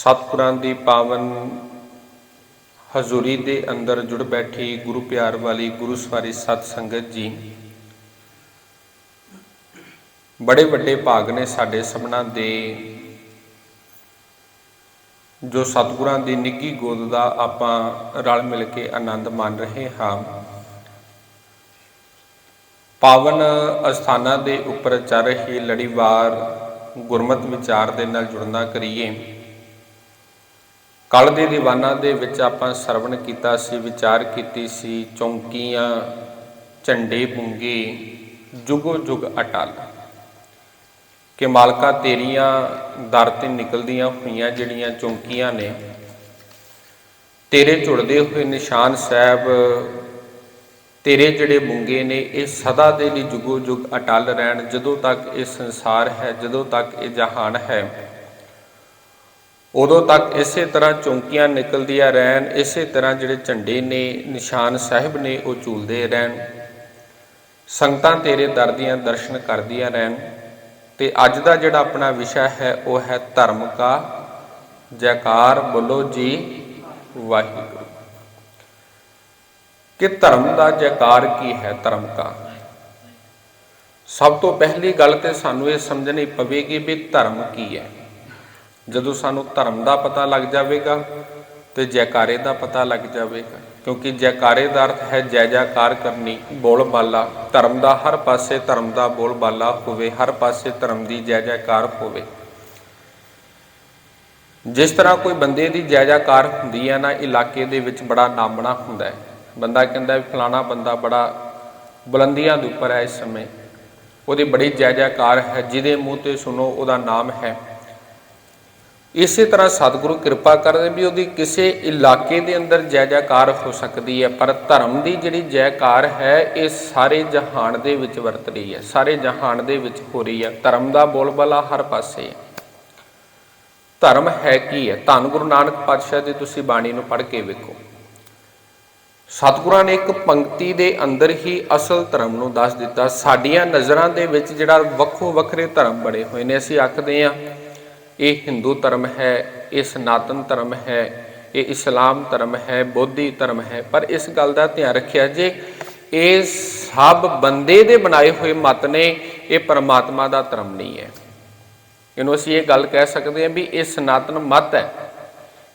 ਸਤਿਗੁਰਾਂ ਦੀ ਪਾਵਨ ਹਜ਼ੂਰੀ ਦੇ ਅੰਦਰ ਜੁੜ ਬੈਠੀ ਗੁਰੂ ਪਿਆਰ ਵਾਲੀ ਗੁਰੂ ਸਵਾਰੀ ਸਤ ਸੰਗਤ ਜੀ। ਬੜੇ ਵੱਡੇ ਭਾਗ ਨੇ ਸਾਡੇ ਸਭਨਾਂ ਦੇ, ਜੋ ਸਤਿਗੁਰਾਂ ਦੀ ਨਿੱਗੀ ਗੋਦ ਦਾ ਆਪਾਂ ਰਲ ਮਿਲ ਕੇ ਆਨੰਦ ਮਾਣ ਰਹੇ ਹਾਂ। ਪਾਵਨ ਅਸਥਾਨਾਂ ਦੇ ਉੱਪਰ ਚੱਲ ਰਹੀ ਲੜੀਵਾਰ ਗੁਰਮਤ ਵਿਚਾਰ ਦੇ ਨਾਲ ਜੁੜਨਾ ਕਰੀਏ। ਕੱਲ ਦੇ ਦੀਵਾਨਾਂ ਦੇ ਵਿੱਚ ਆਪਾਂ ਸਰਵਣ ਕੀਤਾ ਸੀ, ਵਿਚਾਰ ਕੀਤੀ ਸੀ, ਚੌਂਕੀਆਂ, ਝੰਡੇ ਪੁੰਗੇ, ਜੁਗੋ ਜੁਗ ਅਟਲ। ਕਿ ਮਾਲਕਾ ਤੇਰੀਆਂ ਦਰ ਤੇ ਨਿਕਲਦੀਆਂ ਹੋਈਆਂ ਜਿਹੜੀਆਂ ਚੌਂਕੀਆਂ ਨੇ, ਤੇਰੇ ਝੁੜਦੇ ਹੋਏ ਨਿਸ਼ਾਨ ਸਾਹਿਬ, ਤੇਰੇ ਜਿਹੜੇ ਮੁੰਗੇ ਨੇ, ਇਹ ਸਦਾ ਦੇ ਲਈ ਜੁਗੋ ਜੁਗ ਅਟਲ ਰਹਿਣ, ਜਦੋਂ ਤੱਕ ਇਹ ਸੰਸਾਰ ਹੈ, ਜਦੋਂ ਤੱਕ ਇਹ ਜਹਾਨ ਹੈ। ਉਦੋਂ ਤੱਕ ਇਸੇ ਤਰ੍ਹਾਂ ਚੌਂਕੀਆਂ ਨਿਕਲਦੀਆਂ ਰਹਿਣ, ਇਸੇ ਤਰ੍ਹਾਂ ਜਿਹੜੇ ਝੰਡੇ ਨੇ, ਨਿਸ਼ਾਨ ਸਾਹਿਬ ਨੇ ਉਹ ਝੂਲਦੇ ਰਹਿਣ। ਸੰਗਤਾਂ ਤੇਰੇ ਦਰ ਦੀਆਂ ਦਰਸ਼ਨ ਕਰਦੀਆਂ ਰਹਿਣ। ਤੇ ਅੱਜ ਦਾ ਜਿਹੜਾ ਆਪਣਾ ਵਿਸ਼ਾ ਹੈ, ਉਹ ਹੈ ਧਰਮ ਕਾ ਜੈਕਾਰ ਬੋਲੋ ਜੀ, ਵਾਹਿਗੁਰੂ। ਕਿ ਧਰਮ ਦਾ ਜੈਕਾਰ ਕੀ ਹੈ, ਧਰਮ ਕਾ? ਸਭ ਤੋਂ ਪਹਿਲੀ ਗੱਲ ਤੇ ਸਾਨੂੰ ਇਹ ਸਮਝਣੀ ਪਵੇਗੀ ਵੀ ਧਰਮ ਕੀ ਹੈ। ਜਦੋਂ ਸਾਨੂੰ ਧਰਮ ਦਾ ਪਤਾ ਲੱਗ ਜਾਵੇਗਾ ਤੇ ਜੈਕਾਰੇ ਦਾ ਪਤਾ ਲੱਗ ਜਾਵੇਗਾ। ਕਿਉਂਕਿ ਜੈਕਾਰੇ ਦਾ ਅਰਥ ਹੈ ਜੈ ਜੈਕਾਰ ਕਰਨੀ, ਬੋਲਬਾਲਾ। ਧਰਮ ਦਾ ਹਰ ਪਾਸੇ ਧਰਮ ਦਾ ਬੋਲਬਾਲਾ ਹੋਵੇ, ਹਰ ਪਾਸੇ ਧਰਮ ਦੀ ਜੈ ਜੈਕਾਰ ਹੋਵੇ। ਜਿਸ ਤਰ੍ਹਾਂ ਕੋਈ ਬੰਦੇ ਦੀ ਜੈ ਜੈਕਾਰ ਹੁੰਦੀ ਹੈ ਨਾ, ਇਲਾਕੇ ਦੇ ਵਿੱਚ ਬੜਾ ਨਾਮਣਾ ਹੁੰਦਾ ਹੈ। ਬੰਦਾ ਕਹਿੰਦਾ ਵੀ ਫਲਾਣਾ ਬੰਦਾ ਬੜਾ ਬੁਲੰਦੀਆਂ ਦੇ ਉੱਪਰ ਹੈ ਇਸ ਸਮੇਂ। ਉਹਦੀ ਬੜੀ ਜੈ ਜੈਕਾਰ ਹੈ, ਜਿਹਦੇ ਮੂੰਹ ਤੇ ਸੁਣੋ ਉਹਦਾ ਨਾਮ ਹੈ ਇਸੇ ਤਰ੍ਹਾਂ ਸਤਿਗੁਰੂ ਕਿਰਪਾ ਕਰਦੇ ਵੀ ਉਹਦੀ ਕਿਸੇ ਇਲਾਕੇ ਦੇ ਅੰਦਰ ਜੈ ਜੈਕਾਰ ਹੋ ਸਕਦੀ ਹੈ, ਪਰ ਧਰਮ ਦੀ ਜਿਹੜੀ ਜੈਕਾਰ ਹੈ, ਇਹ ਸਾਰੇ ਜਹਾਨ ਦੇ ਵਿੱਚ ਵਰਤ ਰਹੀ ਹੈ, ਸਾਰੇ ਜਹਾਨ ਦੇ ਵਿੱਚ ਹੋ ਰਹੀ ਹੈ। ਧਰਮ ਦਾ ਬੋਲਬਾਲਾ ਹਰ ਪਾਸੇ ਹੈ। ਧਰਮ ਹੈ ਕੀ ਹੈ? ਧੰਨ ਗੁਰੂ ਨਾਨਕ ਪਾਤਸ਼ਾਹ ਦੀ ਤੁਸੀਂ ਬਾਣੀ ਨੂੰ ਪੜ੍ਹ ਕੇ ਵੇਖੋ। ਸਤਿਗੁਰਾਂ ਨੇ ਇੱਕ ਪੰਕਤੀ ਦੇ ਅੰਦਰ ਹੀ ਅਸਲ ਧਰਮ ਨੂੰ ਦੱਸ ਦਿੱਤਾ। ਸਾਡੀਆਂ ਨਜ਼ਰਾਂ ਦੇ ਵਿੱਚ ਜਿਹੜਾ ਵੱਖੋ ਵੱਖਰੇ ਧਰਮ ਬਣੇ ਹੋਏ ਨੇ, ਅਸੀਂ ਆਖਦੇ ਹਾਂ ਇਹ ਹਿੰਦੂ ਧਰਮ ਹੈ, ਇਹ ਸਨਾਤਨ ਧਰਮ ਹੈ, ਇਹ ਇਸਲਾਮ ਧਰਮ ਹੈ, ਬੋਧੀ ਧਰਮ ਹੈ। ਪਰ ਇਸ ਗੱਲ ਦਾ ਧਿਆਨ ਰੱਖਿਆ ਜੇ ਇਹ ਸਭ ਬੰਦੇ ਦੇ ਬਣਾਏ ਹੋਏ ਮਤ ਨੇ, ਇਹ ਪਰਮਾਤਮਾ ਦਾ ਧਰਮ ਨਹੀਂ ਹੈ। ਇਹਨੂੰ ਅਸੀਂ ਇਹ ਗੱਲ ਕਹਿ ਸਕਦੇ ਹਾਂ ਵੀ ਇਹ ਸਨਾਤਨ ਮਤ ਹੈ,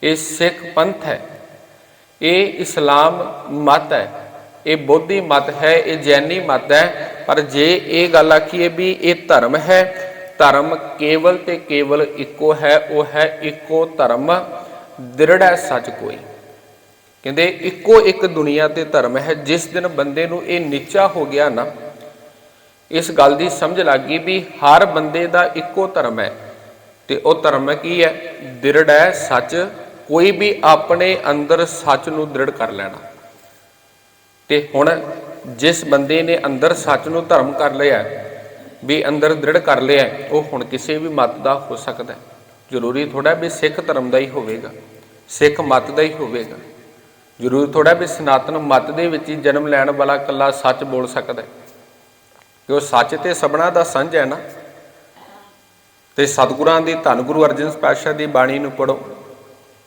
ਇਹ ਸਿੱਖ ਪੰਥ ਹੈ, ਇਹ ਇਸਲਾਮ ਮਤ ਹੈ, ਇਹ ਬੋਧੀ ਮਤ ਹੈ, ਇਹ ਜੈਨੀ ਮਤ ਹੈ। ਪਰ ਜੇ ਇਹ ਗੱਲ ਆਖੀਏ ਵੀ ਇਹ ਧਰਮ ਹੈ ਧਰਮ ਕੇਵਲ ਤੇ ਕੇਵਲ ਇੱਕੋ ਹੈ, ਉਹ ਹੈ ਇੱਕੋ ਧਰਮ, ਦ੍ਰਿੜ ਹੈ ਸੱਚ ਕੋਈ। ਕਹਿੰਦੇ ਇੱਕੋ ਇੱਕ ਦੁਨੀਆ ਤੇ ਧਰਮ ਹੈ, ਜਿਸ ਦਿਨ ਬੰਦੇ ਨੂੰ ਇਹ ਨਿਚਾ ਹੋ ਗਿਆ ਨਾ, ਇਸ ਗੱਲ ਦੀ ਸਮਝ ਲੱਗ ਗਈ ਵੀ ਹਰ ਬੰਦੇ ਦਾ ਇੱਕੋ ਧਰਮ ਹੈ, ਤੇ ਉਹ ਧਰਮ ਕੀ ਹੈ? ਦ੍ਰਿੜ ਹੈ ਸੱਚ, ਕੋਈ ਵੀ ਆਪਣੇ ਅੰਦਰ ਸੱਚ ਨੂੰ ਦ੍ਰਿੜ ਕਰ ਲੈਣਾ। ਤੇ ਹੁਣ ਜਿਸ ਬੰਦੇ ਨੇ ਅੰਦਰ ਸੱਚ ਨੂੰ ਧਰਮ ਕਰ ਲਿਆ ਵੀ ਅੰਦਰ ਦ੍ਰਿੜ ਕਰ ਲਿਆ ਉਹ ਹੁਣ ਕਿਸੇ ਵੀ ਮਤ ਦਾ ਹੋ ਸਕਦਾ ਜ਼ਰੂਰੀ ਥੋੜਾ ਵੀ ਸਿੱਖ ਧਰਮ ਦਾ ਹੀ ਹੋਵੇਗਾ, ਸਿੱਖ ਮਤ ਦਾ ਹੀ ਹੋਵੇਗਾ। ਜ਼ਰੂਰੀ ਥੋੜਾ ਵੀ ਸਨਾਤਨ ਮਤ ਦੇ ਵਿੱਚ ਹੀ ਜਨਮ ਲੈਣ ਵਾਲਾ ਕੱਲਾ ਸੱਚ ਬੋਲ ਸਕਦਾ ਹੈ। ਕਿ ਉਹ ਸੱਚ ਤੇ ਸਭਨਾ ਦਾ ਸੰਝ ਹੈ ਨਾ। ਤੇ ਸਤਿਗੁਰਾਂ ਦੀ ਧੰਨ ਗੁਰੂ ਅਰਜਨ ਪਾਤਸ਼ਾਹ ਦੀ ਬਾਣੀ ਨੂੰ ਪੜੋ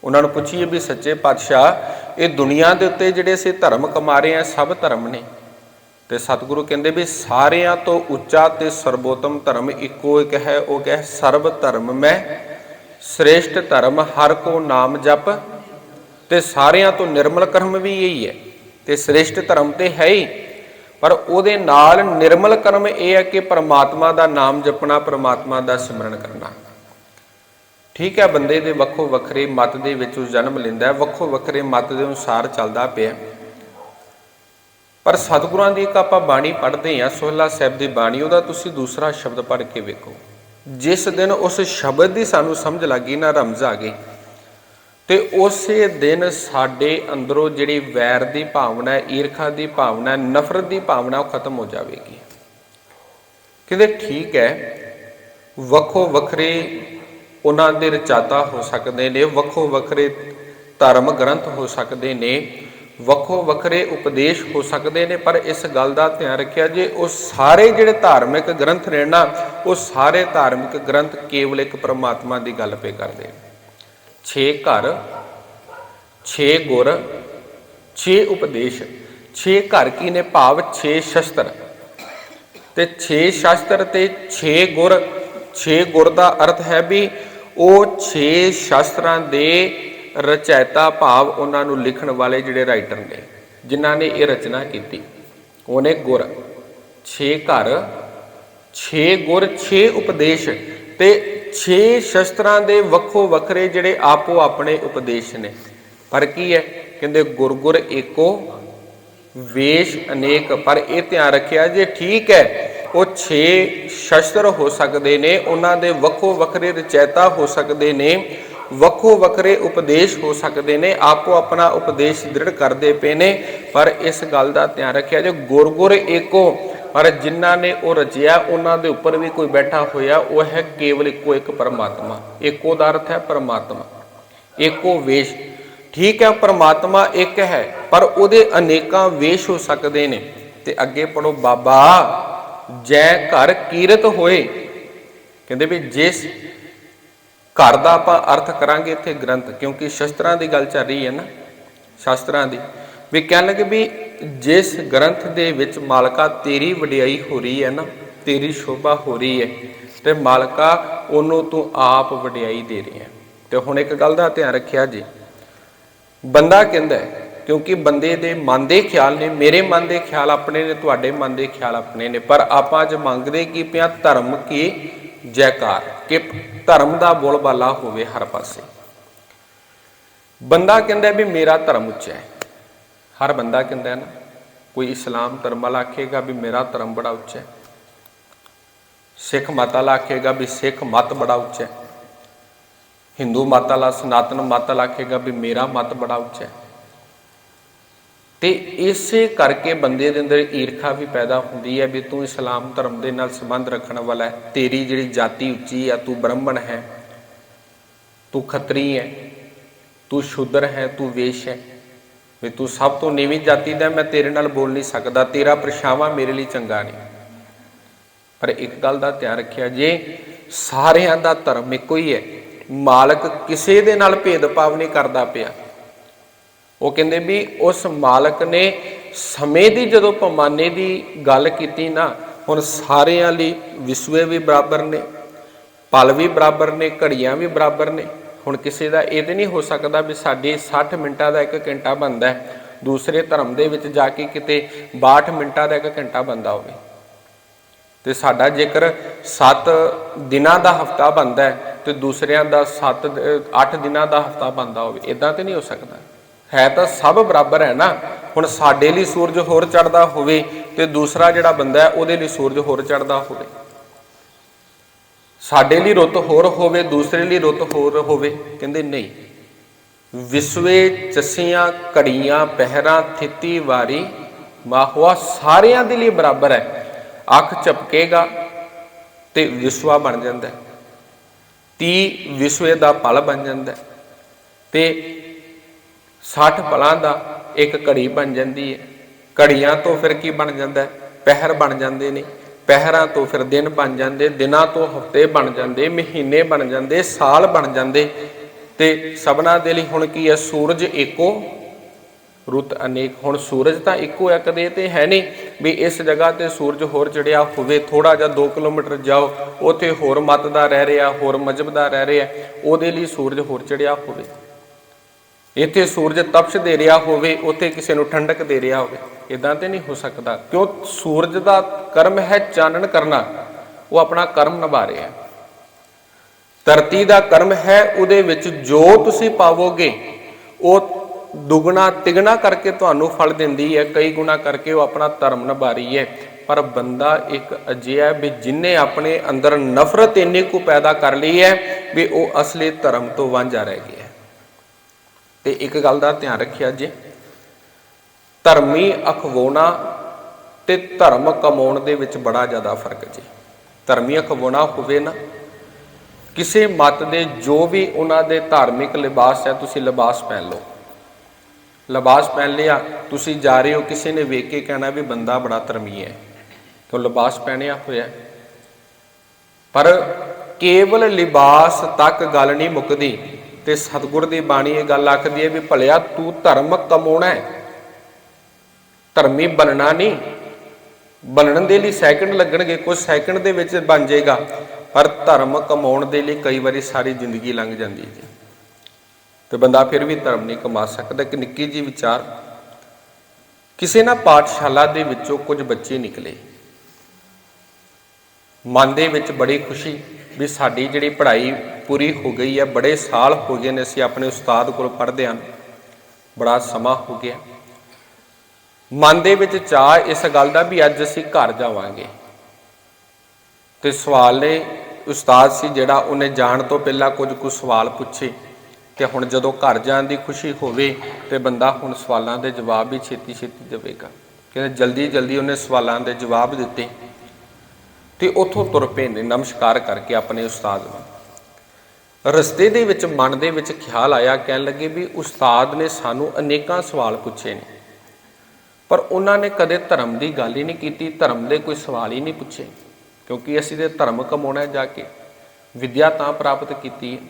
ਉਹਨਾਂ ਨੂੰ ਪੁੱਛੀਏ ਵੀ ਸੱਚੇ ਪਾਤਸ਼ਾਹ, ਇਹ ਦੁਨੀਆ ਦੇ ਉੱਤੇ ਜਿਹੜੇ ਅਸੀਂ ਧਰਮ ਕਮਾ ਰਹੇ ਆ ਸਭ ਧਰਮ ਨੇ। ਤੇ ਸਤਿਗੁਰੂ ਕਹਿੰਦੇ ਵੀ ਸਾਰਿਆਂ ਤੋਂ ਉੱਚਾ ਤੇ ਸਰਬੋਤਮ ਧਰਮ ਇੱਕੋ ਇੱਕ ਹੈ, ਉਹ ਕਹੇ, ਸਰਬ ਧਰਮ ਮੈਂ, ਸ੍ਰੇਸ਼ਟ ਧਰਮ ਹਰ ਕੋ ਨਾਮ ਜਪ, ਤੇ ਸਾਰਿਆਂ ਤੋਂ ਨਿਰਮਲ ਕਰਮ ਵੀ ਇਹੀ ਹੈ। ਤੇ ਸ੍ਰੇਸ਼ਟ ਧਰਮ ਤੇ ਹੈ ਹੀ, ਪਰ ਉਹਦੇ ਨਾਲ ਨਿਰਮਲ ਕਰਮ ਇਹ ਹੈ ਕਿ ਪਰਮਾਤਮਾ ਦਾ ਨਾਮ ਜਪਣਾ, ਪਰਮਾਤਮਾ ਦਾ ਸਿਮਰਨ ਕਰਨਾ। ਠੀਕ ਹੈ, ਬੰਦੇ ਦੇ ਵੱਖੋ ਵੱਖਰੇ ਮਤ ਦੇ ਵਿੱਚ ਉਹ ਜਨਮ ਲੈਂਦਾ ਵੱਖੋ ਵੱਖਰੇ ਮਤ ਦੇ ਅਨੁਸਾਰ ਚੱਲਦਾ ਪਿਆ। ਪਰ ਸਤਿਗੁਰਾਂ ਦੀ ਇੱਕ ਆਪਾਂ ਬਾਣੀ ਪੜ੍ਹਦੇ ਹਾਂ, ਸੋਹਲਾ ਸਾਹਿਬ ਦੀ ਬਾਣੀ, ਉਹਦਾ ਤੁਸੀਂ ਦੂਸਰਾ ਸ਼ਬਦ ਪੜ੍ਹ ਕੇ ਵੇਖੋ। ਜਿਸ ਦਿਨ ਉਸ ਸ਼ਬਦ ਦੀ ਸਾਨੂੰ ਸਮਝ ਲੱਗੀ ਨਾ ਰਮਜ਼ ਆ ਗਈ, ਤੇ ਉਸੇ ਦਿਨ ਸਾਡੇ ਅੰਦਰੋਂ ਜਿਹੜੀ ਵੈਰ ਦੀ ਭਾਵਨਾ ਹੈ, ਈਰਖਾ ਦੀ ਭਾਵਨਾ ਹੈ, ਨਫ਼ਰਤ ਦੀ ਭਾਵਨਾ ਉਹ ਖਤਮ ਹੋ ਜਾਵੇਗੀ। ਕਹਿੰਦੇ ਠੀਕ ਹੈ, ਵੱਖੋ ਵੱਖਰੇ ਉਹਨਾਂ ਦੇ ਰਚਾਤਾ ਹੋ ਸਕਦੇ ਨੇ, ਵੱਖੋ ਵੱਖਰੇ ਧਰਮ ਗ੍ਰੰਥ ਹੋ ਸਕਦੇ ਨੇ ਵੱਖੋ ਵੱਖਰੇ ਉਪਦੇਸ਼ ਹੋ ਸਕਦੇ ਨੇ, ਪਰ ਇਸ ਗੱਲ ਦਾ ਧਿਆਨ ਰੱਖਿਆ ਜੇ ਉਹ ਸਾਰੇ ਜਿਹੜੇ ਧਾਰਮਿਕ ਗ੍ਰੰਥ ਨੇ ਨਾ, ਉਹ ਸਾਰੇ ਧਾਰਮਿਕ ਗ੍ਰੰਥ ਕੇਵਲ ਇੱਕ ਪਰਮਾਤਮਾ ਦੀ ਗੱਲ ਪੇ ਕਰਦੇ ਛੇ ਘਰ, ਛੇ ਗੁਰ, ਛੇ ਉਪਦੇਸ਼, ਛੇ ਘਰ ਕੀ ਨੇ? ਭਾਵ ਛੇ ਸ਼ਸਤਰ। ਤੇ ਛੇ ਸ਼ਸਤਰ ਤੇ ਛੇ ਗੁਰ ਛੇ ਗੁਰ ਦਾ ਅਰਥ ਹੈ ਵੀ ਉਹ ਛੇ ਸ਼ਸਤਰਾਂ ਦੇ ਰਚੈਤਾ ਭਾਵ ਉਹਨਾਂ ਨੂੰ ਲਿਖਣ ਵਾਲੇ ਜਿਹੜੇ ਰਾਈਟਰ ਨੇ, ਜਿਨ੍ਹਾਂ ਨੇ ਇਹ ਰਚਨਾ ਕੀਤੀ। ਉਹਨੇ ਗੁਰ 6 ਘਰ 6 ਗੁਰ 6 ਉਪਦੇਸ਼ ਤੇ 6 ਸ਼ਸਤਰਾਂ ਦੇ ਵੱਖੋ ਵੱਖਰੇ ਜਿਹੜੇ ਆਪੋ ਆਪਣੇ ਉਪਦੇਸ਼ ਨੇ। ਪਰ ਕੀ ਹੈ? ਕਹਿੰਦੇ ਗੁਰ ਗੁਰ ਏਕੋ, ਵੇਸ਼ ਅਨੇਕ, ਪਰ ਇਹ ਧਿਆਨ ਰੱਖਿਆ ਜੇ ਠੀਕ ਹੈ, ਉਹ 6 ਸ਼ਸਤਰ ਹੋ ਸਕਦੇ ਨੇ, ਉਹਨਾਂ ਦੇ ਵੱਖੋ ਵੱਖਰੇ ਰਚੈਤਾ ਹੋ ਸਕਦੇ ਨੇ ਵੱਖੋ ਵੱਖਰੇ ਉਪਦੇਸ਼ ਹੋ ਸਕਦੇ ਨੇ, ਆਪੋ ਆਪਣਾ ਉਪਦੇਸ਼ ਦ੍ਰਿੜ ਕਰਦੇ ਪਏ ਨੇ। ਪਰ ਇਸ ਗੱਲ ਦਾ ਧਿਆਨ ਰੱਖਿਆ ਜੇ ਗੁਰ ਗੁਰ ਏਕੋ। ਪਰ ਜਿਨ੍ਹਾਂ ਨੇ ਉਹ ਰਚਿਆ, ਉਹਨਾਂ ਦੇ ਉੱਪਰ ਵੀ ਕੋਈ ਬੈਠਾ ਹੋਇਆ, ਉਹ ਹੈ ਕੇਵਲ ਇੱਕੋ ਇੱਕ ਪਰਮਾਤਮਾ। ਏਕੋ ਦਾ ਅਰਥ ਹੈ ਪਰਮਾਤਮਾ। ਏਕੋ ਵੇਸ਼। ਠੀਕ ਹੈ, ਪਰਮਾਤਮਾ ਇੱਕ ਹੈ, ਪਰ ਉਹਦੇ ਅਨੇਕਾਂ ਵੇਸ਼ ਹੋ ਸਕਦੇ ਨੇ। ਤੇ ਅੱਗੇ ਪੜੋ ਬਾਬਾ, ਜੈ ਘਰ ਕੀਰਤ ਹੋਏ। ਕਹਿੰਦੇ ਵੀ ਜਿਸ ਘਰ ਦਾ ਆਪਾਂ ਅਰਥ ਕਰਾਂਗੇ ਇੱਥੇ ਗ੍ਰੰਥ, ਕਿਉਂਕਿ ਸ਼ਸਤਰਾਂ ਦੀ ਗੱਲ ਚੱਲ ਰਹੀ ਹੈ ਨਾ, ਸ਼ਸਤਰਾਂ ਦੀ। ਵੀ ਕਹਿਣ ਲੱਗੇ ਵੀ ਜਿਸ ਗ੍ਰੰਥ ਦੇ ਵਿੱਚ ਮਾਲਕਾ ਤੇਰੀ ਵਡਿਆਈ ਹੋ ਰਹੀ ਹੈ ਨਾ, ਤੇਰੀ ਸ਼ੋਭਾ ਹੋ ਰਹੀ ਹੈ, ਤੇ ਮਾਲਕਾ ਉਹਨੂੰ ਤੂੰ ਆਪ ਵਡਿਆਈ ਦੇ ਰਹੀ ਹੈ। ਤੇ ਹੁਣ ਇੱਕ ਗੱਲ ਦਾ ਧਿਆਨ ਰੱਖਿਆ ਜੀ। ਬੰਦਾ ਕਹਿੰਦਾ ਕਿਉਂਕਿ ਬੰਦੇ ਦੇ ਮਨ ਦੇ ਖਿਆਲ ਨੇ, ਮੇਰੇ ਮਨ ਦੇ ਖਿਆਲ ਆਪਣੇ ਨੇ, ਤੁਹਾਡੇ ਮਨ ਦੇ ਖਿਆਲ ਆਪਣੇ ਨੇ, ਪਰ ਆਪਾਂ ਅੱਜ ਮੰਗਦੇ ਕੀ ਪਿਆ, ਧਰਮ ਕੀ ਜੈਕਾਰ, ਕਿ ਧਰਮ ਦਾ ਬੋਲਬਾਲਾ ਹੋਵੇ ਹਰ ਪਾਸੇ। ਬੰਦਾ ਕਹਿੰਦਾ ਵੀ ਮੇਰਾ ਧਰਮ ਉੱਚਾ ਹੈ। ਹਰ ਬੰਦਾ ਕਹਿੰਦਾ ਨਾ, ਕੋਈ ਇਸਲਾਮ ਧਰਮ ਵਾਲਾ ਆਖੇਗਾ ਵੀ ਮੇਰਾ ਧਰਮ ਬੜਾ ਉੱਚਾ ਹੈ। ਸਿੱਖ ਮਤ ਵਾਲਾ ਆਖੇਗਾ ਵੀ ਸਿੱਖ ਮਤ ਬੜਾ ਉੱਚਾ ਹੈ। ਹਿੰਦੂ ਮਤ ਵਾਲਾ, ਸਨਾਤਨ ਮਤ ਵਾਲਾ ਆਖੇਗਾ ਵੀ ਮੇਰਾ ਮਤ ਬੜਾ ਉੱਚਾ ਹੈ। ਤੇ ਇਸੇ ਕਰਕੇ ਬੰਦੇ ਦੇ ਅੰਦਰ ਈਰਖਾ ਵੀ ਪੈਦਾ ਹੁੰਦੀ ਹੈ ਵੀ ਤੂੰ ਇਸਲਾਮ ਧਰਮ ਦੇ ਨਾਲ ਸੰਬੰਧ ਰੱਖਣ ਵਾਲਾ ਹੈ, ਤੇਰੀ ਜਿਹੜੀ ਜਾਤੀ ਉੱਚੀ ਆ, ਤੂੰ ਬ੍ਰਾਹਮਣ ਹੈ, ਤੂੰ ਖੱਤਰੀ ਹੈ, ਤੂੰ ਸ਼ੂਦਰ ਹੈ, ਤੂੰ ਵੇਸ਼ ਹੈ, ਵੀ ਤੂੰ ਸਭ ਤੋਂ ਨੀਵੀਂ ਜਾਤੀ ਦਾ ਮੈਂ ਤੇਰੇ ਨਾਲ ਬੋਲ ਨਹੀਂ ਸਕਦਾ, ਤੇਰਾ ਪਰਛਾਵਾਂ ਮੇਰੇ ਲਈ ਚੰਗਾ ਨਹੀਂ। ਪਰ ਇੱਕ ਗੱਲ ਦਾ ਧਿਆਨ ਰੱਖਿਆ ਜੇ, ਸਾਰਿਆਂ ਦਾ ਧਰਮ ਇੱਕੋ ਹੀ ਹੈ, ਮਾਲਕ ਕਿਸੇ ਦੇ ਨਾਲ ਭੇਦਭਾਵ ਨਹੀਂ ਕਰਦਾ ਪਿਆ। ਉਹ ਕਹਿੰਦੇ ਵੀ ਉਸ ਮਾਲਕ ਨੇ ਸਮੇਂ ਦੀ ਜਦੋਂ ਪਮਾਨੇ ਦੀ ਗੱਲ ਕੀਤੀ ਨਾ, ਹੁਣ ਸਾਰਿਆਂ ਲਈ ਵਿਸਵੇ ਵੀ ਬਰਾਬਰ ਨੇ, ਪਲ ਵੀ ਬਰਾਬਰ ਨੇ, ਘੜੀਆਂ ਵੀ ਬਰਾਬਰ ਨੇ। ਹੁਣ ਕਿਸੇ ਦਾ ਇਹ ਤੇ ਨਹੀਂ ਹੋ ਸਕਦਾ ਵੀ ਸਾਡੇ 60 ਮਿੰਟਾਂ ਦਾ ਇੱਕ ਘੰਟਾ ਬੰਦਾ ਹੈ, ਦੂਸਰੇ ਧਰਮ ਦੇ ਵਿੱਚ ਜਾ ਕੇ ਕਿਤੇ 62 ਮਿੰਟਾਂ ਦਾ ਇੱਕ ਘੰਟਾ ਬੰਦਾ ਹੋਵੇ। ਤੇ ਸਾਡਾ ਜੇਕਰ 7 ਦਿਨਾਂ ਦਾ ਹਫਤਾ ਬੰਦਾ ਹੈ ਤੇ ਦੂਸਰਿਆਂ ਦਾ 7 8 ਦਿਨਾਂ ਦਾ ਹਫਤਾ ਬੰਦਾ ਹੋਵੇ ਇਦਾਂ ਤੇ ਨਹੀਂ ਹੋ ਸਕਦਾ। ਹੈ ਤਾਂ ਸਭ ਬਰਾਬਰ ਹੈ ਨਾ? ਹੁਣ ਸਾਡੇ ਲਈ ਸੂਰਜ ਹੋਰ ਚੜਦਾ ਹੋਵੇ ਤੇ ਦੂਸਰਾ ਜਿਹੜਾ ਬੰਦਾ ਹੈ, ਉਹਦੇ ਲਈ ਸੂਰਜ ਹੋਰ ਚੜਦਾ ਹੋਵੇ। ਸਾਡੇ ਲਈ ਰੁੱਤ ਹੋਰ ਹੋਵੇ, ਦੂਸਰੇ ਲਈ ਰੁੱਤ ਹੋਰ ਹੋਵੇ। ਕਹਿੰਦੇ ਨਹੀਂ। ਵਿਸਵੇ ਚਸੀਆਂ, ਘੜੀਆਂ, ਪਹਿਰਾਂ, ਥਿੱਤੀ ਵਾਰੀ ਮਾਹਵਾ ਸਾਰਿਆਂ ਦੇ ਲਈ ਬਰਾਬਰ ਹੈ। ਅੱਖ ਚਪਕੇਗਾ ਤੇ ਵਿਸਵਾ ਬਣ ਜਾਂਦਾ ਹੈ। 30 ਵਿਸਵੇ ਦਾ ਪਲ ਬਣ ਜਾਂਦਾ ਤੇ 60 ਪਲਾਂ ਦਾ ਇੱਕ ਘੜੀ ਬਣ ਜਾਂਦੀ ਹੈ। ਘੜੀਆਂ ਤੋਂ ਫਿਰ ਕੀ ਬਣ ਜਾਂਦਾ ਹੈ? ਪਹਿਰ ਬਣ ਜਾਂਦੇ ਨੇ। ਪਹਿਰਾਂ ਤੋਂ ਫਿਰ ਦਿਨ ਬਣ ਜਾਂਦੇ, ਦਿਨਾਂ ਤੋਂ ਹਫ਼ਤੇ ਬਣ ਜਾਂਦੇ, ਮਹੀਨੇ ਬਣ ਜਾਂਦੇ, ਸਾਲ ਬਣ ਜਾਂਦੇ। ਤੇ ਸਭਨਾ ਦੇ ਲਈ ਹੁਣ ਕੀ ਹੈ? ਸੂਰਜ ਏਕੋ ਰੁੱਤ ਅਨੇਕ। ਹੁਣ ਸੂਰਜ ਤਾਂ ਇੱਕੋ ਹੈ ਕਦੇ ਤੇ ਹੈ ਨਹੀਂ ਵੀ ਇਸ ਜਗ੍ਹਾ ਤੇ ਸੂਰਜ ਹੋਰ ਚੜਿਆ ਹੋਵੇ। ਥੋੜਾ ਜਿਹਾ 2 ਕਿਲੋਮੀਟਰ ਜਾਓ, ਉੱਥੇ ਹੋਰ ਮਤ ਦਾ ਰਹਿ ਰਿਹਾ, ਹੋਰ ਮਜਬ ਦਾ ਰਹਿ ਰਿਹਾ, ਉਹਦੇ ਲਈ ਸੂਰਜ ਹੋਰ ਚੜਿਆ ਹੋਵੇ। ਇੱਥੇ ਸੂਰਜ ਤਪਸ਼ ਦੇ ਰਿਹਾ ਹੋਵੇ, ਉੱਥੇ ਕਿਸੇ ਨੂੰ ਠੰਡਕ ਦੇ ਰਿਹਾ ਹੋਵੇ। ਇਦਾਂ ਤੇ ਨਹੀਂ ਹੋ ਸਕਦਾ, ਕਿਉਂ ਸੂਰਜ ਦਾ ਕਰਮ ਹੈ ਚਾਨਣ ਕਰਨਾ, ਉਹ ਆਪਣਾ ਕਰਮ ਨਿਭਾ ਰਿਹਾ ਹੈ। ਧਰਤੀ ਦਾ ਕਰਮ ਹੈ, ਉਹਦੇ ਵਿੱਚ ਜੋ ਤੁਸੀਂ ਪਾਵੋਗੇ, ਉਹ ਦੁਗਣਾ ਤਿਗਣਾ ਕਰਕੇ ਤੁਹਾਨੂੰ ਫਲ ਦਿੰਦੀ ਹੈ, ਕਈ ਗੁਣਾ ਕਰਕੇ ਉਹ ਆਪਣਾ ਧਰਮ ਨਿਭਾ ਰਹੀ ਹੈ। ਪਰ ਬੰਦਾ ਇੱਕ ਅਜਿਹਾ ਵੀ ਜਿਨੇ ਆਪਣੇ ਅੰਦਰ ਨਫ਼ਰਤ ਇੰਨੀ ਕੁ ਪੈਦਾ ਕਰ ਲਈ ਹੈ ਵੀ ਉਹ ਅਸਲੀ ਧਰਮ ਤੋਂ ਵਾਂਝਾ ਰਹਿ ਗਿਆ ਤੇ ਇੱਕ ਗੱਲ ਦਾ ਧਿਆਨ ਰੱਖਿਆ ਜੇ। ਧਰਮੀ ਅਖਵਾਉਣਾ ਤੇ ਧਰਮ ਕਮਾਉਣ ਦੇ ਵਿੱਚ ਬੜਾ ਜ਼ਿਆਦਾ ਫ਼ਰਕ ਜੀ। ਧਰਮੀ ਅਖਵਾਉਣਾ ਹੋਵੇ ਨਾ, ਕਿਸੇ ਮਤ ਦੇ ਜੋ ਵੀ ਉਹਨਾਂ ਦੇ ਧਾਰਮਿਕ ਲਿਬਾਸ ਹੈ, ਤੁਸੀਂ ਲਿਬਾਸ ਪਹਿਨ ਲਓ। ਲਿਬਾਸ ਪਹਿਨ ਲਿਆ, ਤੁਸੀਂ ਜਾ ਰਹੇ ਹੋ, ਕਿਸੇ ਨੇ ਵੇਖ ਕੇ ਕਹਿਣਾ ਵੀ ਬੰਦਾ ਬੜਾ ਧਰਮੀ ਹੈ। ਤੋ ਲਿਬਾਸ ਪਹਿਨਿਆ ਹੋਇਆ ਪਰ ਕੇਵਲ ਲਿਬਾਸ ਤੱਕ ਗੱਲ ਨਹੀਂ ਮੁੱਕਦੀ। ਤੇ ਸਤਿਗੁਰ ਦੀ ਬਾਣੀ ਇਹ ਗੱਲ ਆਖਦੀ ਹੈ ਵੀ ਭਲਿਆ ਤੂੰ ਧਰਮ ਕਮਾਉਣਾ ਹੈ। ਧਰਮੀ ਬਣਨਾ ਨਹੀਂ। ਬਣਨ ਦੇ ਲਈ ਸੈਕਿੰਡ ਲੱਗਣਗੇ, ਕੁਝ ਸੈਕਿੰਡ ਦੇ ਵਿੱਚ ਬਣ ਜਾਏਗਾ। ਪਰ ਧਰਮ ਕਮਾਉਣ ਦੇ ਲਈ ਕਈ ਵਾਰੀ ਸਾਰੀ ਜ਼ਿੰਦਗੀ ਲੰਘ ਜਾਂਦੀ ਹੈ ਤੇ ਬੰਦਾ ਫਿਰ ਵੀ ਧਰਮ ਨਹੀਂ ਕਮਾ ਸਕਦਾ। ਕਿ ਨਿੱਕੀ ਜੀ ਵਿਚਾਰ। ਕਿਸੇ ਨਾ ਪਾਠਸ਼ਾਲਾ ਦੇ ਵਿੱਚੋਂ ਕੁਝ ਬੱਚੇ ਨਿਕਲੇ। ਮਨ ਦੇ ਵਿੱਚ ਬੜੀ ਖੁਸ਼ੀ। ਵੀ ਸਾਡੀ ਜਿਹੜੀ ਪੜ੍ਹਾਈ ਪੂਰੀ ਹੋ ਗਈ ਹੈ ਬੜੇ ਸਾਲ ਹੋ ਗਏ ਨੇ ਅਸੀਂ ਆਪਣੇ ਉਸਤਾਦ ਕੋਲ ਪੜ੍ਹਦੇ ਹਾਂ ਬੜਾ ਸਮਾਂ ਹੋ ਗਿਆ। ਮਨ ਦੇ ਵਿੱਚ ਚਾਹ ਇਸ ਗੱਲ ਦਾ ਵੀ ਅੱਜ ਅਸੀਂ ਘਰ ਜਾਵਾਂਗੇ। ਤੇ ਸਵਾਲ ਨੇ, ਉਸਤਾਦ ਸੀ ਜਿਹੜਾ ਉਹਨੇ ਜਾਣ ਤੋਂ ਪਹਿਲਾਂ ਕੁਝ ਕੁ ਸਵਾਲ ਪੁੱਛੇ ਤੇ ਹੁਣ ਜਦੋਂ ਘਰ ਜਾਣ ਦੀ ਖੁਸ਼ੀ ਹੋਵੇ ਤੇ ਬੰਦਾ ਹੁਣ ਸਵਾਲਾਂ ਦੇ ਜਵਾਬ ਵੀ ਛੇਤੀ ਛੇਤੀ ਦੇਵੇਗਾ। ਕਹਿੰਦੇ ਜਲਦੀ ਜਲਦੀ ਉਹਨੇ ਸਵਾਲਾਂ ਦੇ ਜਵਾਬ ਦਿੱਤੇ। ਤੇ ਉੱਥੋਂ ਤੁਰ ਪਏ ਨੇ ਨਮਸਕਾਰ ਕਰਕੇ ਆਪਣੇ ਉਸਤਾਦ ਨੂੰ। ਰਸਤੇ ਦੇ ਵਿੱਚ, ਮਨ ਦੇ ਵਿੱਚ ਖਿਆਲ ਆਇਆ, ਕਹਿਣ ਲੱਗੇ ਵੀ ਉਸਤਾਦ ਨੇ ਸਾਨੂੰ ਅਨੇਕਾਂ ਸਵਾਲ ਪੁੱਛੇ ਨੇ। ਪਰ ਉਹਨਾਂ ਨੇ ਕਦੇ ਧਰਮ ਦੀ ਗੱਲ ਹੀ ਨਹੀਂ ਕੀਤੀ, ਧਰਮ ਦੇ ਕੋਈ ਸਵਾਲ ਹੀ ਨਹੀਂ ਪੁੱਛੇ, ਕਿਉਂਕਿ ਅਸੀਂ ਤੇ ਧਰਮ ਕਮਾਉਣਾ ਜਾ ਕੇ, ਵਿਦਿਆ ਤਾਂ ਪ੍ਰਾਪਤ ਕੀਤੀ ਹੈ।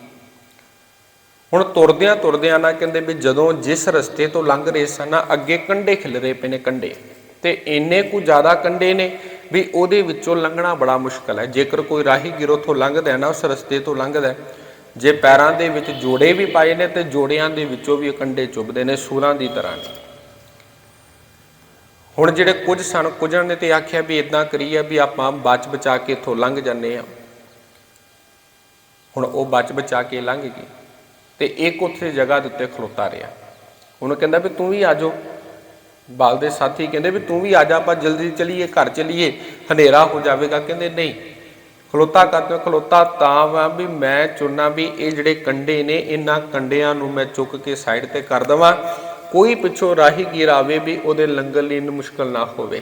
ਹੁਣ ਤੁਰਦਿਆਂ ਤੁਰਦਿਆਂ ਨਾ ਕਹਿੰਦੇ ਵੀ ਜਦੋਂ ਜਿਸ ਰਸਤੇ ਤੋਂ ਲੰਘ ਰਹੇ ਸਨ ਨਾ ਅੱਗੇ ਕੰਡੇ ਖਿਲ ਰਹੇ ਪਏ ਨੇ ਕੰਡੇ ਤੇ ਇੰਨੇ ਕੁ ਜ਼ਿਆਦਾ ਕੰਡੇ ਨੇ ਵੀ ਉਹਦੇ ਵਿੱਚੋਂ ਲੰਘਣਾ ਬੜਾ ਮੁਸ਼ਕਲ ਹੈ। ਜੇਕਰ ਕੋਈ ਰਾਹੀਗੀਰ ਉੱਥੋਂ ਲੰਘਦਾ ਹੈ ਨਾ, ਉਸ ਰਸਤੇ ਤੋਂ ਲੰਘਦਾ ਜੇ ਪੈਰਾਂ ਦੇ ਵਿੱਚ ਜੋੜੇ ਵੀ ਪਾਏ ਨੇ ਤੇ ਜੋੜਿਆਂ ਦੇ ਵਿੱਚੋਂ ਵੀ ਇਹ ਕੰਡੇ ਚੁੱਭਦੇ ਨੇ ਸੂਰਾਂ ਦੀ ਤਰ੍ਹਾਂ ਹੁਣ ਜਿਹੜੇ ਕੁਝ ਸਨ, ਕੁਝਾਂ ਨੇ ਤੇ ਆਖਿਆ ਵੀ ਇਦਾਂ ਕਰੀਏ ਵੀ ਆਪਾਂ ਬਚ ਬਚਾ ਕੇ ਇੱਥੋਂ ਲੰਘ ਜਾਂਦੇ ਆ ਹੁਣ ਉਹ ਬਚ ਬਚਾ ਕੇ ਲੰਘ ਗਏ ਤੇ ਇੱਕ ਉੱਥੇ ਜਗ੍ਹਾ ਦੇ ਉੱਤੇ ਖਲੋਤਾ ਰਿਹਾ। ਉਹਨੂੰ ਕਹਿੰਦਾ ਵੀ ਤੂੰ ਵੀ ਆ ਜਾਓ। ਬਾਲ ਦੇ ਸਾਥੀ ਕਹਿੰਦੇ ਵੀ ਤੂੰ ਵੀ ਆ ਜਾ, ਆਪਾਂ ਜਲਦੀ ਚਲੀਏ, ਘਰ ਚਲੀਏ, ਹਨੇਰਾ ਹੋ ਜਾਵੇਗਾ। ਕਹਿੰਦੇ ਨਹੀਂ, ਖਲੋਤਾ ਕਰਦੇ ਖਲੋਤਾ। ਤਾਂ ਵਾ ਵੀ ਮੈਂ ਚੁਣਨਾ ਵੀ ਇਹ ਜਿਹੜੇ ਕੰਡੇ ਨੇ, ਇਹਨਾਂ ਕੰਡਿਆਂ ਨੂੰ ਮੈਂ ਚੁੱਕ ਕੇ ਸਾਈਡ ਤੇ ਕਰ ਦਵਾਂ। ਕੋਈ ਪਿੱਛੋਂ ਰਾਹੀਗੀਰ ਆਵੇ ਵੀ ਉਹਦੇ ਲੰਘਣ ਲਈ ਇਹਨੂੰ ਮੁਸ਼ਕਲ ਨਾ ਹੋਵੇ।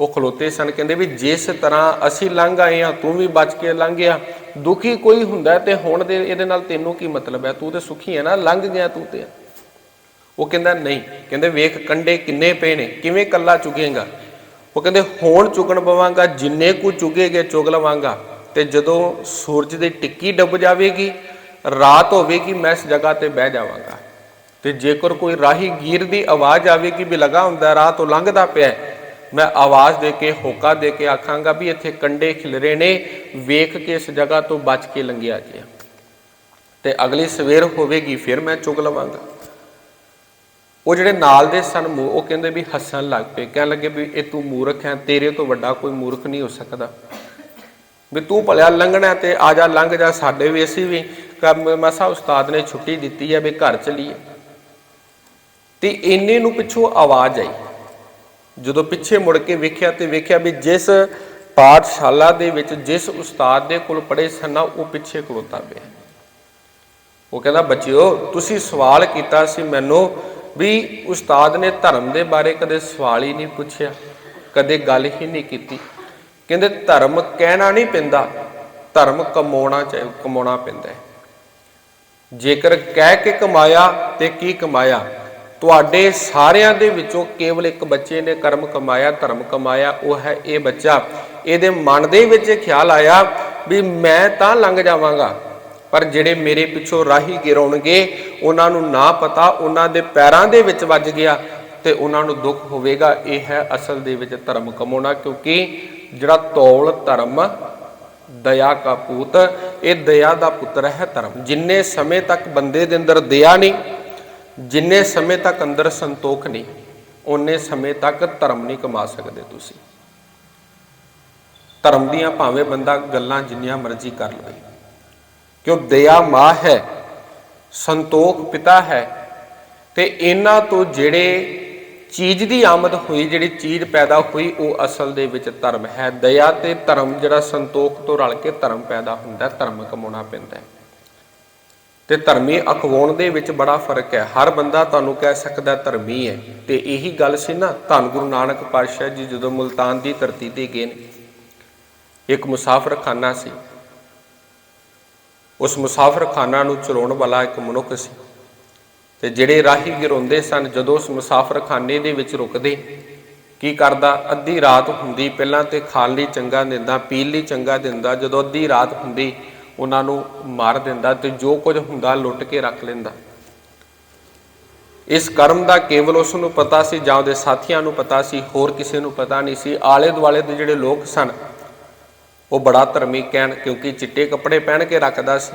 ਉਹ ਖਲੋਤੇ ਸਨ, ਕਹਿੰਦੇ ਵੀ ਜਿਸ ਤਰ੍ਹਾਂ ਅਸੀਂ ਲੰਘ ਆਏ ਆ ਤੂੰ ਵੀ ਬਚ ਕੇ ਲੰਘਿਆ ਦੁਖੀ ਕੋਈ ਹੁੰਦਾ ਤੇ ਹੁਣ ਦੇ ਇਹਦੇ ਨਾਲ ਤੈਨੂੰ ਕੀ ਮਤਲਬ ਹੈ? ਤੂੰ ਤੇ ਸੁਖੀ ਹੈ ਨਾ, ਲੰਘ ਗਿਆ ਤੂੰ ਤੇ। ਉਹ ਕਹਿੰਦਾ ਨਹੀਂ। ਕਹਿੰਦੇ ਵੇਖ ਕੰਡੇ ਕਿੰਨੇ ਪਏ ਨੇ, ਕਿਵੇਂ ਕੱਲਾ ਚੁਗੇਗਾ? ਉਹ ਕਹਿੰਦੇ ਹੋਣ ਚੁਗਣ ਪਵਾਂਗਾ, ਜਿੰਨੇ ਕੁ ਚੁਗੇਗੇ ਚੁਗ ਲਵਾਂਗਾ। ਤੇ ਜਦੋਂ ਸੂਰਜ ਦੀ ਟਿੱਕੀ ਡੁੱਬ ਜਾਵੇਗੀ, ਰਾਤ ਹੋਵੇਗੀ, ਮੈਂ ਇਸ ਜਗ੍ਹਾ ਤੇ ਬਹਿ ਜਾਵਾਂਗਾ। ਤੇ ਜੇਕਰ ਕੋਈ ਰਾਹੀਗੀਰ ਦੀ ਆਵਾਜ਼ ਆਵੇਗੀ ਵੀ ਲਗਾ ਹੁੰਦਾ ਰਾਹ ਤੋਂ ਲੰਘਦਾ ਪਿਆ ਮੈਂ ਆਵਾਜ਼ ਦੇ ਕੇ, ਹੋਕਾ ਦੇ ਕੇ ਆਖਾਂਗਾ ਵੀ ਇੱਥੇ ਕੰਡੇ ਖਿਲਰੇ ਨੇ, ਵੇਖ ਕੇ ਇਸ ਜਗ੍ਹਾ ਤੋਂ ਬਚ ਕੇ ਲੰਘਿਆ ਜੇ ਤੇ ਅਗਲੀ ਸਵੇਰ ਹੋਵੇਗੀ, ਫਿਰ ਮੈਂ ਚੁਗ ਲਵਾਂਗਾ। ਉਹ ਜਿਹੜੇ ਨਾਲ ਦੇ ਸਨ ਮੂ- ਉਹ ਕਹਿੰਦੇ ਵੀ ਹੱਸਣ ਲੱਗ ਪਏ। ਕਹਿਣ ਲੱਗੇ ਵੀ ਇਹ ਤੂੰ ਮੂਰਖ ਹੈ, ਤੇਰੇ ਤੋਂ ਵੱਡਾ ਕੋਈ ਮੂਰਖ ਨਹੀਂ ਹੋ ਸਕਦਾ। ਵੀ ਤੂੰ ਭਲਿਆ ਲੰਘਣਾ ਤੇ ਆ ਜਾ, ਲੰਘ ਜਾ ਸਾਡੇ ਵੀ, ਅਸੀਂ ਵੀ। ਕੰਮ- ਮਸਾ ਉਸਤਾਦ ਨੇ ਛੁੱਟੀ ਦਿੱਤੀ ਹੈ ਵੀ ਘਰ ਚਲੀਏ। ਤੇ ਇੰਨੇ ਨੂੰ ਪਿੱਛੋਂ ਆਵਾਜ਼ ਆਈ। ਜਦੋਂ ਪਿੱਛੇ ਮੁੜ ਕੇ ਵੇਖਿਆ ਤੇ ਵੇਖਿਆ ਵੀ ਜਿਸ ਪਾਠਸ਼ਾਲਾ ਦੇ ਵਿੱਚ ਜਿਸ ਉਸਤਾਦ ਦੇ ਕੋਲ ਪੜ੍ਹੇ ਸਨ ਨਾ, ਉਹ ਪਿੱਛੇ ਖਲੋਤਾ ਪਿਆ। ਉਹ ਕਹਿੰਦਾ, ਬੱਚਿਓ, ਤੁਸੀਂ ਸਵਾਲ ਕੀਤਾ ਸੀ ਮੈਨੂੰ ਵੀ ਉਸਤਾਦ ਨੇ ਧਰਮ ਦੇ ਬਾਰੇ ਕਦੇ ਸਵਾਲ ਹੀ ਨਹੀਂ ਪੁੱਛਿਆ, ਕਦੇ ਗੱਲ ਹੀ ਨਹੀਂ ਕੀਤੀ। ਕਹਿੰਦੇ ਧਰਮ ਕਹਿਣਾ ਨਹੀਂ ਪੈਂਦਾ, ਧਰਮ ਕਮਾਉਣਾ ਚਾਹੀ ਕਮਾਉਣਾ ਪੈਂਦਾ ਜੇਕਰ ਕਹਿ ਕੇ ਕਮਾਇਆ ਤੇ ਕੀ ਕਮਾਇਆ, ਤੁਹਾਡੇ ਸਾਰਿਆਂ ਦੇ ਵਿੱਚੋਂ ਕੇਵਲ ਇੱਕ ਬੱਚੇ ਨੇ ਕਰਮ ਕਮਾਇਆ, ਧਰਮ ਕਮਾਇਆ, ਉਹ ਹੈ ਇਹ ਬੱਚਾ। ਇਹਦੇ ਮਨ ਦੇ ਵਿੱਚ ਖਿਆਲ ਆਇਆ ਵੀ ਮੈਂ ਤਾਂ ਲੰਘ ਜਾਵਾਂਗਾ। ਪਰ ਜਿਹੜੇ ਮੇਰੇ ਪਿੱਛੋਂ ਰਾਹੀ ਗਿਰਾਉਣਗੇ, ਉਹਨਾਂ ਨੂੰ ਨਾ ਪਤਾ, ਉਹਨਾਂ ਦੇ ਪੈਰਾਂ ਦੇ ਵਿੱਚ ਵੱਜ ਗਿਆ ਤੇ ਉਹਨਾਂ ਨੂੰ ਦੁੱਖ ਹੋਵੇਗਾ। ਇਹ ਹੈ ਅਸਲ ਦੇ ਵਿੱਚ ਧਰਮ ਕਮਾਉਣਾ ਕਿਉਂਕਿ ਜਿਹੜਾ ਤੌਲ ਧਰਮ, ਦਇਆ ਕਾ ਪੂਤ, ਇਹ ਦਇਆ ਦਾ ਪੁੱਤਰ ਹੈ ਧਰਮ। ਜਿੰਨੇ ਸਮੇਂ ਤੱਕ ਬੰਦੇ ਦੇ ਅੰਦਰ ਦਇਆ ਨਹੀਂ, ਜਿੰਨੇ ਸਮੇਂ ਤੱਕ ਅੰਦਰ ਸੰਤੋਖ ਨਹੀਂ ਉਹਨੇ ਸਮੇਂ ਤੱਕ ਧਰਮ ਨਹੀਂ ਕਮਾ ਸਕਦੇ ਤੁਸੀਂ। ਧਰਮ ਦੀਆਂ ਭਾਵੇਂ ਬੰਦਾ ਗੱਲਾਂ ਜਿੰਨੀਆਂ ਮਰਜ਼ੀ ਕਰ ਲਵੇ। ਕਿਉਂ ਦਇਆ ਮਾਂ ਹੈ, ਸੰਤੋਖ ਪਿਤਾ ਹੈ, ਤੇ ਇਹਨਾਂ ਤੋਂ ਜਿਹੜੇ ਚੀਜ਼ ਦੀ ਆਮਦ ਹੋਈ, ਜਿਹੜੀ ਚੀਜ਼ ਪੈਦਾ ਹੋਈ, ਉਹ ਅਸਲ ਦੇ ਵਿੱਚ ਧਰਮ ਹੈ। ਦਇਆ ਤੇ ਧਰਮ ਜਿਹੜਾ ਸੰਤੋਖ ਤੋਂ ਰਲ ਕੇ ਧਰਮ ਪੈਦਾ ਹੁੰਦਾ, ਧਰਮ ਕਮਾਉਣਾ ਪੈਂਦਾ ਹੈ। ਤੇ ਧਰਮੀ ਅਖਵਾਉਣ ਦੇ ਵਿੱਚ ਬੜਾ ਫ਼ਰਕ ਹੈ। ਹਰ ਬੰਦਾ ਤੁਹਾਨੂੰ ਕਹਿ ਸਕਦਾ ਧਰਮੀ ਹੈ। ਤੇ ਇਹੀ ਗੱਲ ਸੀ ਨਾ, ਧੰਨ ਗੁਰੂ ਨਾਨਕ ਪਾਤਸ਼ਾਹ ਜੀ ਜਦੋਂ ਮੁਲਤਾਨ ਦੀ ਧਰਤੀ ਤੇ ਗਏ ਨੇ, ਇੱਕ ਮੁਸਾਫਰ ਖਾਨਾ ਸੀ। ਉਸ ਮੁਸਾਫਰਖਾਨਾ ਨੂੰ ਚਲਾਉਣ ਵਾਲਾ ਇੱਕ ਮਨੁੱਖ ਸੀ। ਤੇ ਜਿਹੜੇ ਰਾਹੀ ਗਿਰੋਂਦੇ ਸਨ, ਜਦੋਂ ਉਸ ਮੁਸਾਫਰਖਾਨੇ ਦੇ ਵਿੱਚ ਰੁਕਦੇ, ਕੀ ਕਰਦਾ? ਅੱਧੀ ਰਾਤ ਹੁੰਦੀ, ਪਹਿਲਾਂ ਤੇ ਖਾਣ ਲਈ ਚੰਗਾ ਦਿੰਦਾ, ਪੀਣ ਲਈ ਚੰਗਾ ਦਿੰਦਾ, ਜਦੋਂ ਅੱਧੀ ਰਾਤ ਹੁੰਦੀ, ਉਹਨਾਂ ਨੂੰ ਮਾਰ ਦਿੰਦਾ ਤੇ ਜੋ ਕੁਝ ਹੁੰਦਾ ਲੁੱਟ ਕੇ ਰੱਖ ਲੈਂਦਾ। ਇਸ ਕਰਮ ਦਾ ਕੇਵਲ ਉਸ ਨੂੰ ਪਤਾ ਸੀ ਜਾਂ ਉਹਦੇ ਸਾਥੀਆਂ ਨੂੰ ਪਤਾ ਸੀ, ਹੋਰ ਕਿਸੇ ਨੂੰ ਪਤਾ ਨਹੀਂ ਸੀ। ਆਲੇ ਦੁਆਲੇ ਦੇ ਜਿਹੜੇ ਲੋਕ ਸਨ ਉਹ ਬੜਾ ਧਰਮੀ ਕਹਿਣ, ਕਿਉਂਕਿ ਚਿੱਟੇ ਕੱਪੜੇ ਪਹਿਨ ਕੇ ਰੱਖਦਾ ਸੀ।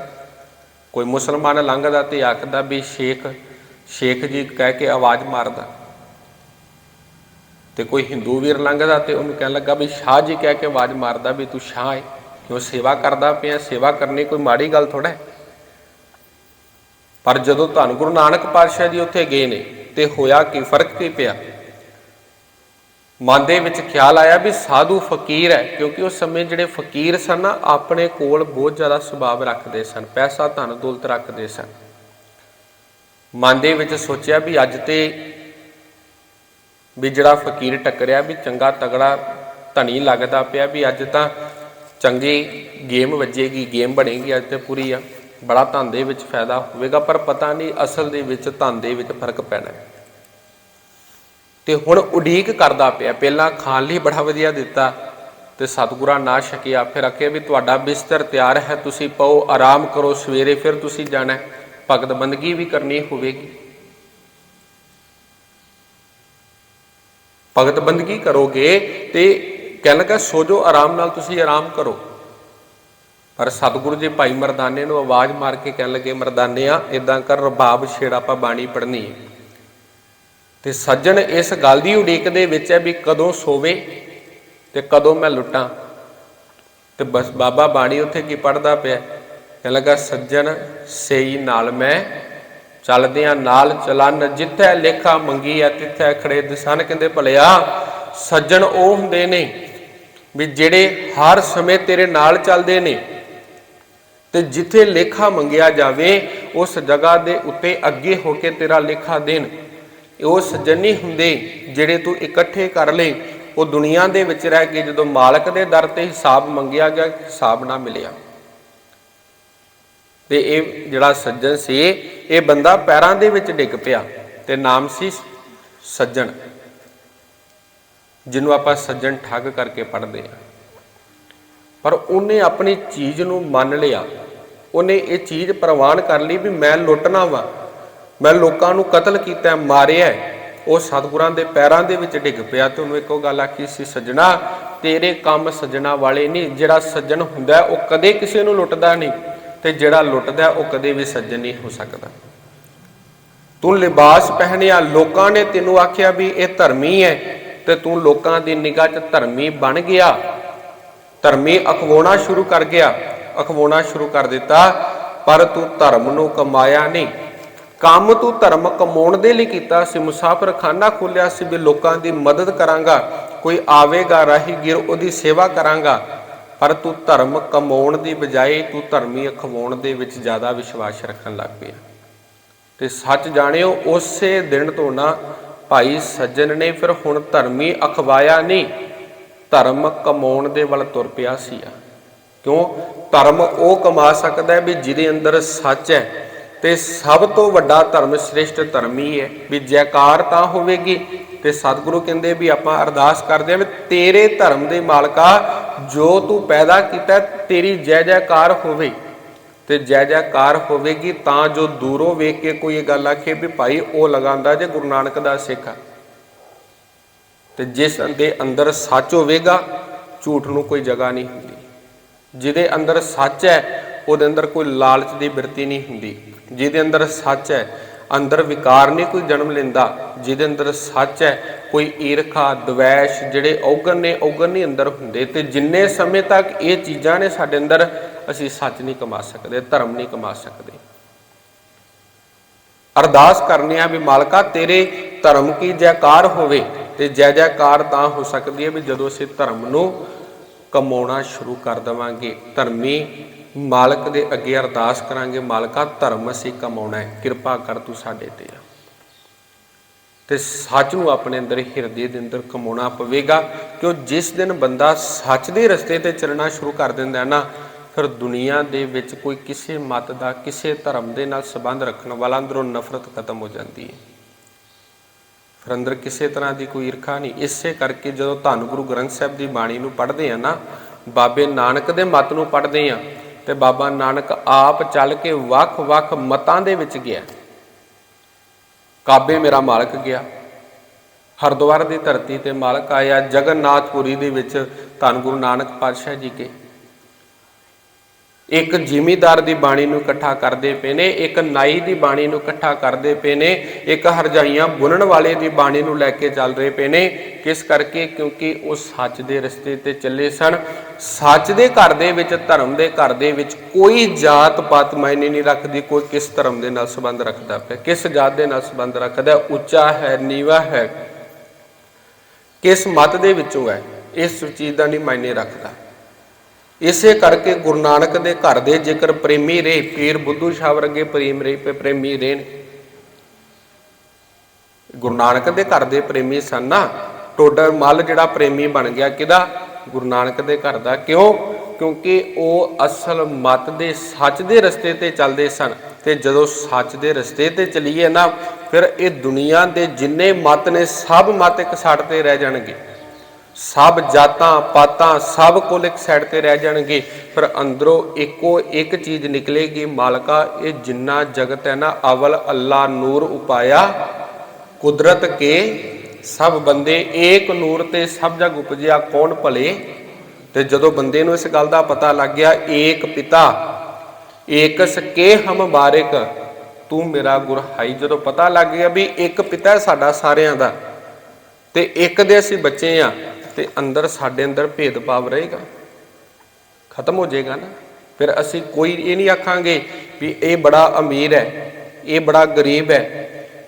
ਕੋਈ ਮੁਸਲਮਾਨ ਲੰਘਦਾ ਤੇ ਆਖਦਾ ਵੀ ਸ਼ੇਖ ਸ਼ੇਖ ਜੀ ਕਹਿ ਕੇ ਆਵਾਜ਼ ਮਾਰਦਾ। ਤੇ ਕੋਈ ਹਿੰਦੂ ਵੀਰ ਲੰਘਦਾ ਤੇ ਉਹਨੂੰ ਕਹਿਣ ਲੱਗਾ ਵੀ ਸ਼ਾਹ ਜੀ ਕਹਿ ਕੇ ਆਵਾਜ਼ ਮਾਰਦਾ ਵੀ ਤੂੰ ਸ਼ਾਹ ਹੈ ਕਿਉਂ ਸੇਵਾ ਕਰਦਾ ਪਿਆ, ਸੇਵਾ ਕਰਨੀ ਕੋਈ ਮਾੜੀ ਗੱਲ ਥੋੜਾ ਹੈ? ਪਰ ਜਦੋਂ ਧੰਨ ਗੁਰੂ ਨਾਨਕ ਪਾਤਸ਼ਾਹ ਜੀ ਉੱਥੇ ਗਏ ਨੇ, ਤੇ ਹੋਇਆ ਕੀ, ਫ਼ਰਕ ਕੀ ਪਿਆ? ਮਨ ਦੇ ਵਿੱਚ ਖਿਆਲ ਆਇਆ ਵੀ ਸਾਧੂ ਫਕੀਰ ਹੈ, ਕਿਉਂਕਿ ਉਸ ਸਮੇਂ ਜਿਹੜੇ ਫਕੀਰ ਸਨ ਨਾ, ਆਪਣੇ ਕੋਲ ਬਹੁਤ ਜ਼ਿਆਦਾ ਸੁਭਾਅ ਰੱਖਦੇ ਸਨ, ਪੈਸਾ, ਧਨ, ਦੌਲਤ ਰੱਖਦੇ ਸਨ। ਮਨ ਦੇ ਵਿੱਚ ਸੋਚਿਆ ਵੀ ਅੱਜ ਤੇ ਵੀ ਜਿਹੜਾ ਫਕੀਰ ਟੱਕਰਿਆ ਵੀ ਚੰਗਾ ਤਗੜਾ ਧਨੀ ਲੱਗਦਾ ਪਿਆ ਵੀ ਅੱਜ ਤਾਂ ਚੰਗੀ ਗੇਮ ਵੱਜੇਗੀ, ਗੇਮ ਬਣੇਗੀ, ਅੱਜ ਤੇ ਪੂਰੀ ਆ। ਬੜਾ ਧਨ ਦੇ ਵਿੱਚ ਫਾਇਦਾ ਹੋਵੇਗਾ, ਪਰ ਪਤਾ ਨਹੀਂ ਅਸਲ ਦੇ ਵਿੱਚ ਧਨ ਦੇ ਵਿੱਚ ਫ਼ਰਕ ਪੈਣਾ ਹੈ। ਤੇ ਹੁਣ ਉਡੀਕ ਕਰਦਾ ਪਿਆ। ਪਹਿਲਾਂ ਖਾਣ ਲਈ ਬੜਾ ਵਧੀਆ ਦਿੱਤਾ ਤੇ ਸਤਿਗੁਰਾਂ ਨਾ ਛਕਿਆ। ਫਿਰ ਆਖਿਆ ਵੀ ਤੁਹਾਡਾ ਬਿਸਤਰ ਤਿਆਰ ਹੈ, ਤੁਸੀਂ ਪਾਓ, ਆਰਾਮ ਕਰੋ, ਸਵੇਰੇ ਫਿਰ ਤੁਸੀਂ ਜਾਣਾ ਭਗਤ ਬੰਦਗੀ ਵੀ ਕਰਨੀ ਹੋਵੇਗੀ। ਭਗਤ ਬੰਦਗੀ ਕਰੋਗੇ ਤੇ ਕਹਿਣ ਲੱਗਾ ਸੋ ਜੋ ਆਰਾਮ ਨਾਲ ਤੁਸੀਂ ਆਰਾਮ ਕਰੋ। ਪਰ ਸਤਿਗੁਰੂ ਜੀ ਭਾਈ ਮਰਦਾਨੇ ਨੂੰ ਆਵਾਜ਼ ਮਾਰ ਕੇ ਕਹਿਣ ਲੱਗੇ, ਮਰਦਾਨਿਆ ਇਦਾਂ ਕਰ, ਰਬਾਬ ਛੇੜ ਆਪਾਂ ਬਾਣੀ ਪੜ੍ਹਨੀ ਹੈ। ਤੇ ਸੱਜਣ ਇਸ ਗੱਲ ਦੀ ਉਡੀਕ ਦੇ ਵਿੱਚ ਹੈ ਵੀ ਕਦੋਂ ਸੋਵੇ ਤੇ ਕਦੋਂ ਮੈਂ ਲੁੱਟਾਂ। ਤੇ ਬਸ ਬਾਬਾ ਬਾਣੀ ਉੱਥੇ ਕੀ ਪੜਦਾ ਪਿਆ? ਕਹਿ ਲੱਗਾ, ਸੱਜਣ, ਸੇਈ ਨਾਲ ਮੈਂ ਚੱਲਦਿਆਂ ਨਾਲ ਚਲਨ ਜਿੱਥੇ ਲੇਖਾ ਮੰਗੀ ਆ, ਤਿੱਥੇ ਖੜੇ ਦਿਸਨ ਕਹਿੰਦੇ, ਭਲਿਆ, ਸੱਜਣ ਉਹ ਹੁੰਦੇ ਨੇ ਵੀ ਜਿਹੜੇ ਹਰ ਸਮੇਂ ਤੇਰੇ ਨਾਲ ਚੱਲਦੇ ਨੇ ਤੇ ਜਿੱਥੇ ਲੇਖਾ ਮੰਗਿਆ ਜਾਵੇ, ਉਸ ਜਗ੍ਹਾ ਦੇ ਉੱਤੇ ਅੱਗੇ ਹੋ ਕੇ ਤੇਰਾ ਲੇਖਾ ਦੇਣ। ਉਹ ਸੱਜਣ ਨਹੀਂ ਹੁੰਦੇ ਜਿਹੜੇ ਤੂੰ ਇਕੱਠੇ ਕਰ ਲਏ। ਉਹ ਦੁਨੀਆ ਦੇ ਵਿੱਚ ਰਹਿ ਕੇ ਜਦੋਂ ਮਾਲਕ ਦੇ ਦਰ ਤੇ ਹਿਸਾਬ ਮੰਗਿਆ ਗਿਆ, ਹਿਸਾਬ ਨਾ ਮਿਲਿਆ। ਤੇ ਇਹ ਜਿਹੜਾ ਸੱਜਣ ਸੀ, ਇਹ ਬੰਦਾ ਪੈਰਾਂ ਦੇ ਵਿੱਚ ਡਿੱਗ ਪਿਆ ਤੇ ਨਾਮ ਸੀ ਸੱਜਣ, ਜਿਹਨੂੰ ਆਪਾਂ ਸੱਜਣ ਠੱਗ ਕਰਕੇ ਪੜ੍ਹਦੇ ਆ ਪਰ ਉਹਨੇ ਆਪਣੀ ਚੀਜ਼ ਨੂੰ ਮੰਨ ਲਿਆ। ਉਹਨੇ ਇਹ ਚੀਜ਼ ਪ੍ਰਵਾਨ ਕਰ ਲਈ ਵੀ ਮੈਂ ਲੁੱਟਣਾ ਵਾ। ਮੈਂ ਲੋਕਾਂ ਨੂੰ ਕਤਲ ਕੀਤਾ, ਮਾਰਿਆ ਉਹ ਸਤਿਗੁਰਾਂ ਦੇ ਪੈਰਾਂ ਦੇ ਵਿੱਚ ਡਿੱਗ ਪਿਆ। ਤੇ ਉਹਨੂੰ ਇੱਕੋ ਗੱਲ ਆਖੀ ਸੀ, ਸੱਜਣਾ, ਤੇਰੇ ਕੰਮ ਸੱਜਣਾ ਵਾਲੇ ਨਹੀਂ। ਜਿਹੜਾ ਸੱਜਣ ਹੁੰਦਾ ਉਹ ਕਦੇ ਕਿਸੇ ਨੂੰ ਲੁੱਟਦਾ ਨਹੀਂ ਤੇ ਜਿਹੜਾ ਲੁੱਟਦਾ ਉਹ ਕਦੇ ਵੀ ਸੱਜਣ ਨਹੀਂ ਹੋ ਸਕਦਾ। ਤੂੰ ਲਿਬਾਸ ਪਹਿਨਿਆ, ਲੋਕਾਂ ਨੇ ਤੈਨੂੰ ਆਖਿਆ ਵੀ ਇਹ ਧਰਮੀ ਹੈ ਤੇ ਤੂੰ ਲੋਕਾਂ ਦੀ ਨਿਗਾਹ 'ਚ ਧਰਮੀ ਬਣ ਗਿਆ। ਧਰਮੀ ਅਖਵਾਉਣਾ ਸ਼ੁਰੂ ਕਰ ਗਿਆ। ਅਖਵਾਉਣਾ ਸ਼ੁਰੂ ਕਰ ਦਿੱਤਾ, ਪਰ ਤੂੰ ਧਰਮ ਨੂੰ ਕਮਾਇਆ ਨਹੀਂ। ਕੰਮ ਤੂੰ ਧਰਮ ਕਮਾਉਣ ਦੇ ਲਈ ਕੀਤਾ ਸੀ ਮੁਸਾਫਰਖਾਨਾ ਖੋਲਿਆ ਸੀ ਵੀ ਲੋਕਾਂ ਦੀ ਮਦਦ ਕਰਾਂਗਾ, ਕੋਈ ਆਵੇਗਾ ਰਾਹੀ ਗਿਰ ਉਹਦੀ ਸੇਵਾ ਕਰਾਂਗਾ। ਪਰ ਤੂੰ ਧਰਮ ਕਮਾਉਣ ਦੀ ਬਜਾਏ ਤੂੰ ਧਰਮੀ ਅਖਵਾਉਣ ਦੇ ਵਿੱਚ ਜ਼ਿਆਦਾ ਵਿਸ਼ਵਾਸ ਰੱਖਣ ਲੱਗ ਪਿਆ। ਤੇ ਸੱਚ ਜਾਣਿਓ, ਉਸੇ ਦਿਨ ਤੋਂ ਨਾ ਭਾਈ ਸੱਜਣ ਨੇ ਫਿਰ ਹੁਣ ਧਰਮੀ ਅਖਵਾਇਆ ਨਹੀਂ, ਧਰਮ ਕਮਾਉਣ ਦੇ ਵੱਲ ਤੁਰ ਪਿਆ ਸੀ ਆ ਕਿਉਂ? ਧਰਮ ਉਹ ਕਮਾ ਸਕਦਾ ਹੈ ਵੀ ਜਿਹਦੇ ਅੰਦਰ ਸੱਚ ਹੈ। ਤੇ ਸਭ ਤੋਂ ਵੱਡਾ ਧਰਮ ਸ੍ਰੇਸ਼ਟ ਧਰਮ ਹੀ ਹੈ ਵੀ ਜੈਕਾਰ ਤਾਂ ਹੋਵੇਗੀ ਤੇ ਸਤਿਗੁਰੂ ਕਹਿੰਦੇ ਵੀ ਆਪਾਂ ਅਰਦਾਸ ਕਰਦੇ ਆ ਵੀ ਤੇਰੇ ਧਰਮ ਦੇ ਮਾਲਕਾ ਜੋ ਤੂੰ ਪੈਦਾ ਕੀਤਾ ਤੇਰੀ ਜੈ ਜੈਕਾਰ ਹੋਵੇ। ਤੇ ਜੈ ਜੈਕਾਰ ਹੋਵੇਗੀ ਤਾਂ ਜੋ ਦੂਰੋਂ ਵੇਖ ਕੇ ਕੋਈ ਇਹ ਗੱਲ ਆਖੇ ਵੀ ਭਾਈ ਉਹ ਲਗਾਉਂਦਾ ਜੇ ਗੁਰੂ ਨਾਨਕ ਦਾ ਸਿੱਖ ਆ। ਤੇ ਜਿਸ ਦੇ ਅੰਦਰ ਸੱਚ ਹੋਵੇਗਾ, ਝੂਠ ਨੂੰ ਕੋਈ ਜਗ੍ਹਾ ਨਹੀਂ ਹੁੰਦੀ। ਜਿਹਦੇ ਅੰਦਰ ਸੱਚ ਹੈ, ਉਹਦੇ ਅੰਦਰ ਕੋਈ ਲਾਲਚ ਦੀ ਬਿਰਤੀ ਨਹੀਂ ਹੁੰਦੀ। ਜਿਹਦੇ ਅੰਦਰ ਸੱਚ ਹੈ, ਅੰਦਰ ਵਿਕਾਰ ਨਹੀਂ ਕੋਈ ਜਨਮ ਲੈਂਦਾ, ਜਿਹਦੇ ਅੰਦਰ ਸੱਚ ਹੈ, ਕੋਈ ਈਰਖਾ, ਦਵੈਸ਼ ਜਿਹੜੇ ਔਗਣ ਨੇ, ਔਗਣ ਨਹੀਂ ਅੰਦਰ ਹੁੰਦੇ ਤੇ ਜਿੰਨੇ ਸਮੇਂ ਤੱਕ ਇਹ ਚੀਜ਼ਾਂ ਨੇ ਸਾਡੇ ਅੰਦਰ, ਅਸੀਂ ਸੱਚ ਨਹੀਂ ਕਮਾ ਸਕਦੇ, ਧਰਮ ਨਹੀਂ ਕਮਾ ਸਕਦੇ। ਅਰਦਾਸ ਕਰਨੇ ਆ ਵੀ ਮਾਲਕਾ, ਤੇਰੇ ਧਰਮ ਕੀ ਜੈਕਾਰ ਹੋਵੇ ਤੇ ਜੈ ਜੈਕਾਰ ਤਾਂ ਹੋ ਸਕਦੀ ਹੈ ਵੀ ਜਦੋਂ ਅਸੀਂ ਧਰਮ ਨੂੰ ਕਮਾਉਣਾ ਸ਼ੁਰੂ ਕਰ ਦੇਵਾਂਗੇ। ਧਰਮੀ ਮਾਲਕ ਦੇ ਅੱਗੇ ਅਰਦਾਸ ਕਰਾਂਗੇ, ਮਾਲਕਾ, ਧਰਮ ਅਸੀਂ ਕਮਾਉਣਾ ਹੈ, ਕਿਰਪਾ ਕਰ ਤੂੰ ਸਾਡੇ ਤੇ ਆ। ਤੇ ਸੱਚ ਨੂੰ ਆਪਣੇ ਅੰਦਰ, ਹਿਰਦੇ ਦੇ ਅੰਦਰ ਕਮਾਉਣਾ ਪਵੇਗਾ, ਕਿਉਂ ਜਿਸ ਦਿਨ ਬੰਦਾ ਸੱਚ ਦੇ ਰਸਤੇ ਤੇ ਚੱਲਣਾ ਸ਼ੁਰੂ ਕਰ ਦਿੰਦਾ ਹੈ ਨਾ, ਫਿਰ ਦੁਨੀਆ ਦੇ ਵਿੱਚ ਕੋਈ ਕਿਸੇ ਮਤ ਦਾ, ਕਿਸੇ ਧਰਮ ਦੇ ਨਾਲ ਸੰਬੰਧ ਰੱਖਣ ਵਾਲਾ ਅੰਦਰੋਂ ਨਫ਼ਰਤ ਖਤਮ ਹੋ ਜਾਂਦੀ ਹੈ। ਫਿਰ ਅੰਦਰ ਕਿਸੇ ਤਰ੍ਹਾਂ ਦੀ ਕੋਈ ਈਰਖਾ ਨਹੀਂ। ਇਸੇ ਕਰਕੇ ਜਦੋਂ ਧੰਨ ਗੁਰੂ ਗ੍ਰੰਥ ਸਾਹਿਬ ਦੀ ਬਾਣੀ ਨੂੰ ਪੜ੍ਹਦੇ ਆ ਨਾ, ਬਾਬੇ ਨਾਨਕ ਦੇ ਮਤ ਨੂੰ ਪੜ੍ਹਦੇ ਆ ਤੇ ਬਾਬਾ ਨਾਨਕ ਆਪ ਚੱਲ ਕੇ ਵੱਖ-ਵੱਖ ਮਤਾਂ ਦੇ ਵਿੱਚ ਗਿਆ। ਕਾਬੇ ਮੇਰਾ ਮਾਲਕ ਗਿਆ। ਹਰਿਦੁਆਰ ਦੀ ਧਰਤੀ ਤੇ ਮਾਲਕ ਆਇਆ ਜਗਨਨਾਥਪੁਰੀ ਦੇ ਵਿੱਚ ਧੰਨ ਗੁਰੂ ਨਾਨਕ ਪਾਤਸ਼ਾਹ ਜੀ ਕੇ। ਇੱਕ ਜ਼ਿਮੀਦਾਰ ਦੀ ਬਾਣੀ ਨੂੰ ਇਕੱਠਾ ਕਰਦੇ ਪਏ ਨੇ, ਇੱਕ ਨਾਈ ਦੀ ਬਾਣੀ ਨੂੰ ਇਕੱਠਾ ਕਰਦੇ ਪਏ ਨੇ, ਇੱਕ ਹਰਜਾਈਆਂ ਬੁਣਨ ਵਾਲੇ ਦੀ ਬਾਣੀ ਨੂੰ ਲੈ ਕੇ ਚੱਲ ਰਹੇ ਪਏ ਨੇ। ਕਿਸ ਕਰਕੇ? ਕਿਉਂਕਿ ਉਹ ਸੱਚ ਦੇ ਰਸਤੇ ਤੇ ਚੱਲੇ ਸਨ। ਸੱਚ ਦੇ ਘਰ ਦੇ ਵਿੱਚ, ਧਰਮ ਦੇ ਘਰ ਦੇ ਵਿੱਚ ਕੋਈ ਜਾਤ ਪਾਤ ਮਾਇਨੇ ਨਹੀਂ ਰੱਖਦੀ, ਕੋਈ ਕਿਸ ਧਰਮ ਦੇ ਨਾਲ ਸੰਬੰਧ ਰੱਖਦਾ ਪਿਆ। ਕਿਸ ਜਾਤ ਦੇ ਨਾਲ ਸੰਬੰਧ ਰੱਖਦਾ? ਉੱਚਾ ਹੈ, ਨੀਵਾ ਹੈ। ਕਿਸ ਮਤ ਦੇ ਵਿੱਚੋਂ ਹੈ? ਇਸ ਚੀਜ਼ ਦਾ ਨਹੀਂ ਮਾਇਨੇ ਰੱਖਦਾ। ਇਸੇ ਕਰਕੇ ਗੁਰੂ ਨਾਨਕ ਦੇ ਘਰ ਦੇ ਜੇਕਰ ਪ੍ਰੇਮੀ ਰਹੇ, ਪੀਰ ਬੁੱਧੂ ਸ਼ਾਹ ਵਰਗੇ ਪ੍ਰੇਮ ਰਹੇ ਪ੍ਰੇਮੀ ਰਹਿਣ। ਗੁਰੂ ਨਾਨਕ ਦੇ ਘਰ ਦੇ ਪ੍ਰੇਮੀ ਸਨ ਨਾ ਟੋਡਰ ਮੱਲ ਜਿਹੜਾ ਪ੍ਰੇਮੀ ਬਣ ਗਿਆ ਕਿਹਦਾ? ਗੁਰੂ ਨਾਨਕ ਦੇ ਘਰ ਦਾ। ਕਿਉਂ? ਕਿਉਂਕਿ ਉਹ ਅਸਲ ਮਤ ਦੇ, ਸੱਚ ਦੇ ਰਸਤੇ ਤੇ ਚੱਲਦੇ ਸਨ ਤੇ ਜਦੋਂ ਸੱਚ ਦੇ ਰਸਤੇ ਤੇ ਚਲੀਏ ਨਾ, ਫਿਰ ਇਹ ਦੁਨੀਆ ਦੇ ਜਿੰਨੇ ਮਤ ਨੇ, ਸਭ ਮਤ ਇੱਕ ਸਾਈਡ ਤੇ ਰਹਿ ਜਾਣਗੇ। ਸਭ ਜਾਤਾਂ ਪਾਤਾਂ ਸਭ ਕੋਲ ਇੱਕ ਸਾਈਡ ਤੇ ਰਹਿ ਜਾਣਗੇ। ਪਰ ਅੰਦਰੋਂ ਇੱਕੋ ਇੱਕ ਚੀਜ਼ ਨਿਕਲੇਗੀ, ਮਾਲਕਾ, ਇਹ ਜਿੰਨਾ ਜਗਤ ਹੈ ਨਾ, ਅਵਲ ਅੱਲਾ ਨੂਰ ਉਪਾਇਆ, ਕੁਦਰਤ ਕੇ ਸਭ ਬੰਦੇ, ਏਕ ਨੂਰ ਤੇ ਸਭ ਜਗ ਉਪਜਿਆ, ਕੌਣ ਭਲੇ? ਤੇ ਜਦੋਂ ਬੰਦੇ ਨੂੰ ਇਸ ਗੱਲ ਦਾ ਪਤਾ ਲੱਗ ਗਿਆ, ਏਕ ਪਿਤਾ, ਏਕਸ ਕੇ ਹਮ ਬਾਰਿਕ, ਤੂੰ ਮੇਰਾ ਗੁਰ ਹਾਈ। ਜਦੋਂ ਪਤਾ ਲੱਗ ਗਿਆ ਵੀ ਇੱਕ ਪਿਤਾ ਸਾਡਾ ਸਾਰਿਆਂ ਦਾ, ਤੇ ਇੱਕ ਦੇ ਅਸੀਂ ਬੱਚੇ ਆ ਤੇ ਅੰਦਰ ਸਾਡੇ ਅੰਦਰ ਭੇਦਭਾਵ ਰਹੇਗਾ। ਖਤਮ ਹੋ ਜਾਏਗਾ ਨਾ। ਫਿਰ ਅਸੀਂ ਕੋਈ ਇਹ ਨਹੀਂ ਆਖਾਂਗੇ ਵੀ ਇਹ ਬੜਾ ਅਮੀਰ ਹੈ, ਇਹ ਬੜਾ ਗਰੀਬ ਹੈ,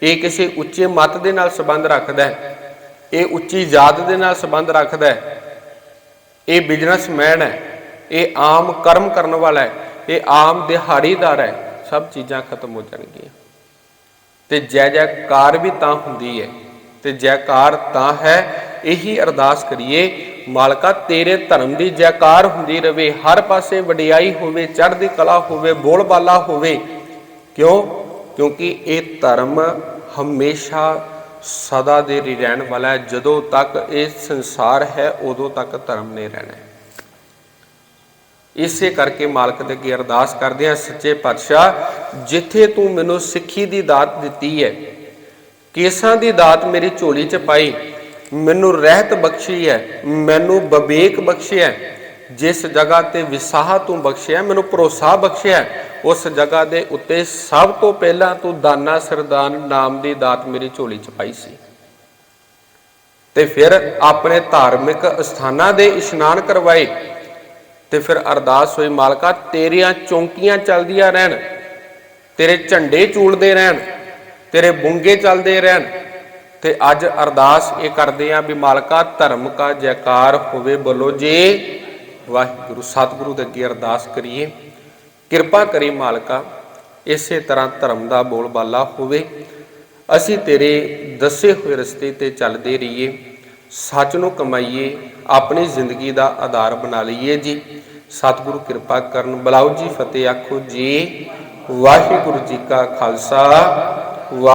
ਇਹ ਕਿਸੇ ਉੱਚੇ ਮਤ ਦੇ ਨਾਲ ਸੰਬੰਧ ਰੱਖਦਾ ਹੈ, ਇਹ ਉੱਚੀ ਜਾਤ ਦੇ ਨਾਲ ਸੰਬੰਧ ਰੱਖਦਾ ਹੈ, ਇਹ ਬਿਜ਼ਨਸਮੈਨ ਹੈ, ਇਹ ਆਮ ਕਰਮ ਕਰਨ ਵਾਲਾ ਹੈ, ਇਹ ਆਮ ਦਿਹਾੜੀਦਾਰ ਹੈ, ਸਭ ਚੀਜ਼ਾਂ ਖਤਮ ਹੋ ਜਾਣਗੀਆਂ। ਤੇ ਜੈ ਜੈਕਾਰ ਵੀ ਤਾਂ ਹੁੰਦੀ ਹੈ, ਤੇ ਜੈਕਾਰ ਤਾਂ ਹੈ ਇਹੀ ਅਰਦਾਸ ਕਰੀਏ, ਮਾਲਕਾ, ਤੇਰੇ ਧਰਮ ਦੀ ਜੈਕਾਰ ਹੁੰਦੀ ਰਵੇ, ਹਰ ਪਾਸੇ ਵਡਿਆਈ ਹੋਵੇ, ਚੜ੍ਹਦੀ ਕਲਾ ਹੋਵੇ, ਬੋਲਬਾਲਾ ਹੋਵੇ। ਕਿਉਂ? ਕਿਉਂਕਿ ਇਹ ਧਰਮ ਹਮੇਸ਼ਾ ਸਦਾ ਦੇ ਲਈ ਰਹਿਣ ਵਾਲਾ ਹੈ। ਜਦੋਂ ਤੱਕ ਇਹ ਸੰਸਾਰ ਹੈ, ਉਦੋਂ ਤੱਕ ਧਰਮ ਨੇ ਰਹਿਣਾ ਹੈ। ਇਸੇ ਕਰਕੇ ਮਾਲਕ ਦੇ ਅੱਗੇ ਅਰਦਾਸ ਕਰਦੇ ਆ ਸੱਚੇ ਪਾਤਸ਼ਾਹ, ਜਿੱਥੇ ਤੂੰ ਮੈਨੂੰ ਸਿੱਖੀ ਦੀ ਦਾਤ ਦਿੱਤੀ ਹੈ, ਕੇਸਾਂ ਦੀ ਦਾਤ ਮੇਰੀ ਝੋਲੀ 'ਚ ਪਾਈ ਮੈਨੂੰ ਰਹਿਤ ਬਖਸ਼ੀ ਹੈ, ਮੈਨੂੰ ਬਵੇਕ ਬਖਸ਼ਿਆ ਜਿਸ ਜਗ੍ਹਾ ਤੇ ਵਿਸਾਹ ਤੂੰ ਬਖਸ਼ਿਆ, ਮੈਨੂੰ ਭਰੋਸਾ ਬਖਸ਼ਿਆ, ਉਸ ਜਗ੍ਹਾ ਦੇ ਉੱਤੇ ਸਭ ਤੋਂ ਪਹਿਲਾਂ ਤੂੰ ਦਾਨਾ ਸਰਦਾਨ ਨਾਮ ਦੀ ਦਾਤ ਮੇਰੀ ਝੋਲੀ 'ਚ ਪਾਈ ਸੀ। ਤੇ ਫਿਰ ਆਪਣੇ ਧਾਰਮਿਕ ਸਥਾਨਾਂ ਦੇ ਇਸ਼ਨਾਨ ਕਰਵਾਏ। ਤੇ ਫਿਰ ਅਰਦਾਸ ਹੋਈ, ਮਾਲਕਾ, ਤੇਰੀਆਂ ਚੌਂਕੀਆਂ ਚੱਲਦੀਆਂ ਰਹਿਣ, ਤੇਰੇ ਝੰਡੇ ਚੂਲਦੇ ਰਹਿਣ, ਤੇਰੇ ਬੁੰਗੇ ਚੱਲਦੇ ਰਹਿਣ ਤੇ ਅੱਜ ਅਰਦਾਸ ਇਹ ਕਰਦੇ ਆ ਵੀ ਮਾਲਕਾ ਧਰਮ ਕਾ ਜੈਕਾਰ ਹੋਵੇ ਬੋਲੋ ਜੀ। ਵਾਹਿਗੁਰੂ, ਸਤਿਗੁਰੂ ਦੇ ਅੱਗੇ ਅਰਦਾਸ ਕਰੀਏ। ਕਿਰਪਾ ਕਰੀ ਮਾਲਕਾ, ਇਸੇ ਤਰ੍ਹਾਂ ਧਰਮ ਦਾ ਬੋਲਬਾਲਾ ਹੋਵੇ। ਅਸੀਂ ਤੇਰੇ ਦੱਸੇ ਹੋਏ ਰਸਤੇ ਤੇ ਚੱਲਦੇ ਰਹੀਏ। ਸੱਚ ਨੂੰ ਕਮਾਈਏ, ਆਪਣੀ ਜ਼ਿੰਦਗੀ ਦਾ ਆਧਾਰ ਬਣਾ ਲਈਏ ਜੀ। ਸਤਿਗੁਰੂ, ਕਿਰਪਾ ਕਰਨ। ਬਲਾਉ ਜੀ, ਫਤਿਹ ਆਖੋ ਜੀ। ਵਾਹਿਗੁਰੂ ਜੀ ਕਾ ਖਾਲਸਾ।